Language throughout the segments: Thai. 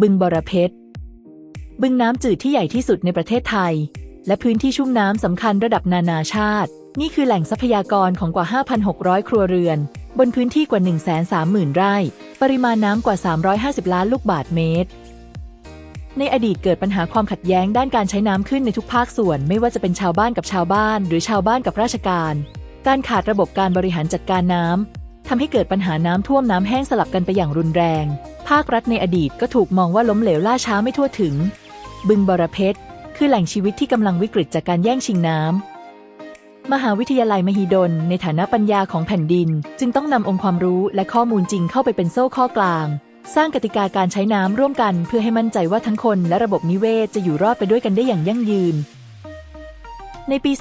บึงบรเพชร บึงน้ำจืดที่ใหญ่ที่สุดในประเทศไทย และพื้นที่ชุ่มน้ำสำคัญระดับนานาชาติ นี่คือแหล่งทรัพยากรของกว่า 5,600 ครัวเรือน บนพื้นที่กว่า 130,000 ไร่ ปริมาณน้ำกว่า 350 ล้านลูกบาศก์เมตร ในอดีตเกิดปัญหาความขัดแย้งด้านการใช้น้ำขึ้นในทุกภาคส่วน ไม่ว่าจะเป็นชาวบ้านกับชาวบ้าน หรือชาวบ้านกับราชการ การขาดระบบการบริหารจัดการน้ำ ทำให้เกิดปัญหาน้ำท่วมน้ำแห้งสลับกันไปอย่างรุนแรง ภาครัฐในอดีตก็ถูกมองว่าล้มเหลวล่าช้าไม่ทั่วถึง บึงบรเพชรคือแหล่งชีวิตที่กำลังวิกฤตจากการแย่งชิงน้ำมหาวิทยาลัยมหิดล ในฐานะปัญญาของแผ่นดิน จึงต้องนำองค์ความรู้และข้อมูลจริงเข้าไปเป็นโซ่ข้อกลาง สร้างกติกาการใช้น้ำร่วมกัน เพื่อให้มั่นใจว่าทั้งคนและระบบนิเวศจะอยู่รอดไปด้วยกันได้อย่างยั่งยืน ในปี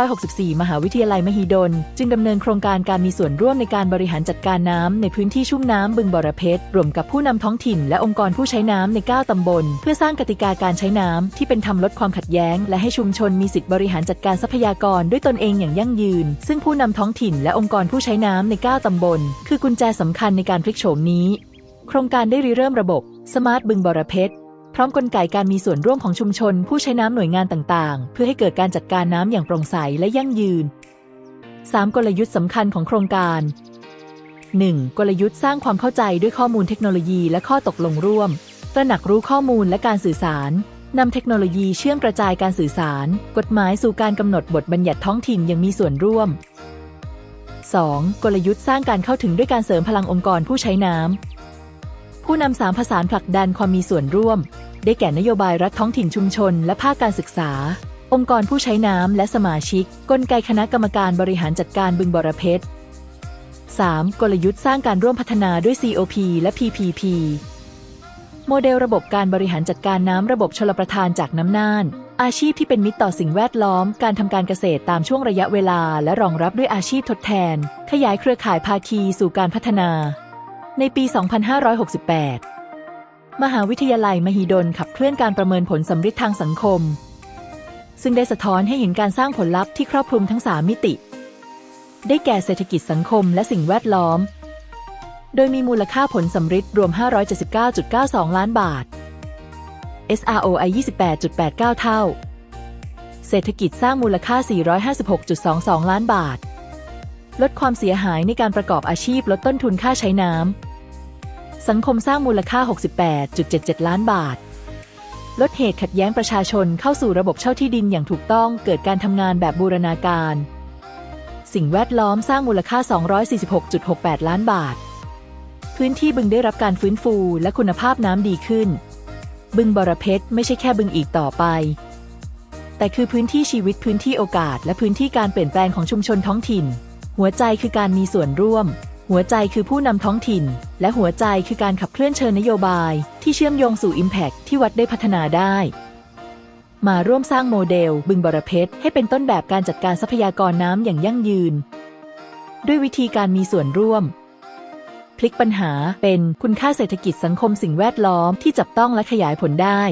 2564 มหาวิทยาลัยมหิดล จึงดำเนินโครงการการมีส่วนร่วมในการบริหารจัดการน้ำในพื้นที่ชุ่มน้ำบึงบรเพชรรวมกับผู้นำท้องถิ่นและองค์กรผู้ใช้น้ำใน 9 ตำบล เพื่อสร้างกติกาการใช้น้ำที่เป็นธรรมลดความขัดแย้ง และให้ชุมชนมีสิทธิบริหารจัดการทรัพยากรด้วยตนเองอย่างยั่งยืน ซึ่งผู้นำท้องถิ่นและองค์กรผู้ใช้น้ำใน 9 ตำบล คือกุญแจสำคัญในการพลิกโฉมนี้ โครงการได้ริเริ่มระบบสมาร์ทบึงบรเพชร พร้อมกลไกการมีส่วนร่วมของชุมชน ผู้ใช้น้ำหน่วยงานต่างๆ เพื่อให้เกิดการจัดการน้ำอย่างโปร่งใสและยั่งยืน 3. กลยุทธ์สำคัญของโครงการ 1. กลยุทธ์สร้างความเข้าใจด้วยข้อมูลเทคโนโลยีและข้อตกลงร่วม ตระหนักรู้ข้อมูลและการสื่อสาร นำเทคโนโลยีเชื่อมกระจายการสื่อสาร กฎหมายสู่การกำหนดบทบัญญัติท้องถิ่นอย่างมีส่วนร่วม 2. กลยุทธ์สร้างการเข้าถึงด้วยการเสริมพลังองค์กรผู้ใช้น้ำ ผู้นำสามผสานผลักดันความมีส่วนร่วม ได้แก่นโยบายรัฐท้องถิ่นชุมชน และภาคการศึกษา องค์กรผู้ใช้น้ำและสมาชิก กลไกคณะกรรมการบริหารจัดการบึงบรเพชร 3. กลยุทธ์สร้างการร่วมพัฒนาด้วย COP และ PPP โมเดลระบบการบริหารจัดการน้ำระบบชลประทานจากน้ำน่าน อาชีพที่เป็นมิตรต่อสิ่งแวดล้อม การทำการเกษตรตามช่วงระยะเวลา และรองรับด้วยอาชีพทดแทน ขยายเครือข่ายภาคีสู่การพัฒนา ในปี 2568 มหาวิทยาลัยมหิดลขับเคลื่อนการประเมินผลสำฤทธิ์ทางสังคม ซึ่งได้สะท้อนให้เห็นการสร้างผลลัพธ์ที่ครอบคลุมทั้ง 3 มิติ ได้แก่เศรษฐกิจสังคมและสิ่งแวดล้อม โดยมีมูลค่าผลสำฤทธิ์รวม 579.92 ล้านบาท SROI 28.89 เท่า เศรษฐกิจสร้างมูลค่า 456.22 ล้านบาท ลดความเสียหายในการประกอบอาชีพลดต้นทุนค่าใช้น้ำ สังคมสร้างมูลค่า 68.77 ล้านบาท ลดเหตุขัดแย้งประชาชนเข้าสู่ระบบเช่าที่ดินอย่างถูกต้องเกิดการทำงานแบบบูรณาการ สิ่งแวดล้อมสร้างมูลค่า 246.68 ล้านบาท พื้นที่บึงได้รับการฟื้นฟูและคุณภาพน้ำดีขึ้น บึงบรเพชรไม่ใช่แค่บึงอีกต่อไปแต่คือพื้นที่ชีวิตพื้นที่โอกาส และพื้นที่การเปลี่ยนแปลงของชุมชนท้องถิ่น หัวใจคือการมีส่วนร่วม หัวใจคือผู้นำท้องถิ่น และหัวใจคือการขับเคลื่อนเชิญนโยบาย ที่เชื่อมโยงสู่ Impact ที่วัดได้พัฒนาได้ มาร่วมสร้างโมเดล บึงบรเพชรให้เป็นต้นแบบการจัดการทรัพยากรน้ำอย่างยั่งยืน ด้วยวิธีการมีส่วนร่วม พลิกปัญหาเป็นคุณค่าเศรษฐกิจสังคมสิ่งแวดล้อมที่จับต้องและขยายผลได้